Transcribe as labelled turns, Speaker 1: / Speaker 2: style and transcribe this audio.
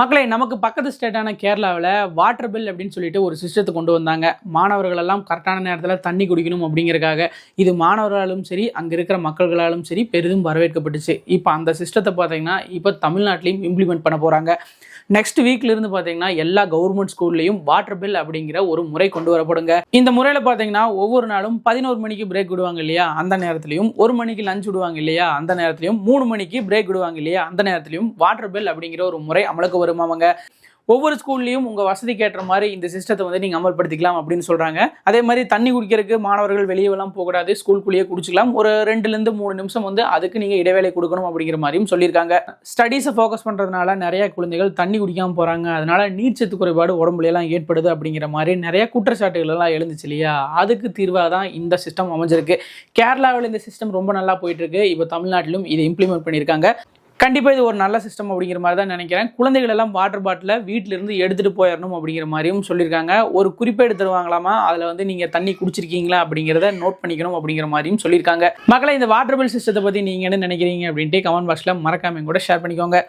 Speaker 1: மக்களை நமக்கு பக்கத்து ஸ்டேட்டான கேரளாவில் வாட்டர் பில் அப்படின்னு சொல்லிட்டு ஒரு சிஸ்டத்தை கொண்டு வந்தாங்க. மாணவர்கள் எல்லாம் கரெக்டான நேரத்தில் தண்ணி குடிக்கணும் அப்படிங்கிறக்காக இது மாணவர்களாலும் சரி அங்கே இருக்கிற மக்கள்களாலும் சரி பெரிதும் வரவேற்கப்பட்டுச்சு. இப்போ அந்த சிஸ்டத்தை பார்த்தீங்கன்னா இப்போ தமிழ்நாட்டிலையும் இம்ப்ளிமெண்ட் பண்ண போகிறாங்க நெக்ஸ்ட் வீக்ல இருந்து பார்த்தீங்கன்னா எல்லா கவர்மெண்ட் ஸ்கூல்லையும் வாட்டர் பில் அப்படிங்கிற ஒரு முறை கொண்டு வரப்படுங்க. இந்த முறையில் பார்த்தீங்கன்னா ஒவ்வொரு நாளும் பதினோரு மணிக்கு பிரேக் விடுவாங்க இல்லையா? அந்த நேரத்துலையும் ஒரு மணிக்கு லஞ்ச் விடுவாங்க இல்லையா? அந்த நேரத்துலையும் மூணு மணிக்கு பிரேக் விடுவாங்க இல்லையா? அந்த நேரத்துலையும் வாட்டர் பில் அப்படிங்கிற ஒரு முறை அமலுக்கு வருமாங்க ஒவ்வொரு ஸ்கூல்லையும் உங்கள் வசதிக்கு ஏற்ற மாதிரி இந்த சிஸ்டத்தை வந்து நீங்கள் அமல்படுத்திக்கலாம் அப்படின்னு சொல்கிறாங்க அதே மாதிரி தண்ணி குடிக்கிறதுக்கு மாணவர்கள் வெளியெல்லாம் போகக்கூடாது ஸ்கூலுக்குள்ளேயே குடிச்சிக்கலாம். ஒரு ரெண்டுலேருந்து மூணு நிமிஷம் வந்து அதுக்கு நீங்கள் இடைவேளை கொடுக்கணும் அப்படிங்கிற மாதிரியும் சொல்லியிருக்காங்க. ஸ்டடீஸை ஃபோக்கஸ் பண்ணுறதுனால நிறைய குழந்தைகள் தண்ணி குடிக்காமல் போகிறாங்க அதனால நீர்ச்சத்து குறைபாடு உடம்புலையெல்லாம் ஏற்படுது அப்படிங்கிற மாதிரி நிறைய குற்றச்சாட்டுகள் எல்லாம் எழுந்துச்சு இல்லையா? அதுக்கு தீர்வாக தான் இந்த சிஸ்டம் அமைஞ்சிருக்கு. கேரளாவில் இந்த சிஸ்டம் ரொம்ப நல்லா போயிட்டுருக்கு இப்போ தமிழ்நாட்டிலும் இதை இம்ப்ளிமெண்ட் பண்ணியிருக்காங்க. கண்டிப்பாக இது ஒரு நல்ல சிஸ்டம் அப்படிங்கிற மாதிரி தான் நினைக்கிறேன். குழந்தைகள் எல்லாம் வாட்டர் பாட்டிலை வீட்டிலிருந்து எடுத்துகிட்டு போயிடணும் அப்படிங்கிற மாதிரியும் சொல்லியிருக்காங்க. ஒரு குறிப்பேடு தருவாங்களாமா? அதில் வந்து நீங்கள் தண்ணி குடிச்சிருக்கீங்களா அப்படிங்கிறத நோட் பண்ணிக்கணும் அப்படிங்கிற மாதிரியும் சொல்லியிருக்காங்க. மக்களை இந்த வாட்டர் பில் சிஸ்டத்தை பற்றி நீங்கள் என்ன நினைக்கிறீங்க அப்படின்ட்டு கமெண்ட் பாக்ஸில் மறக்காம கூட ஷேர் பண்ணிக்கோங்க.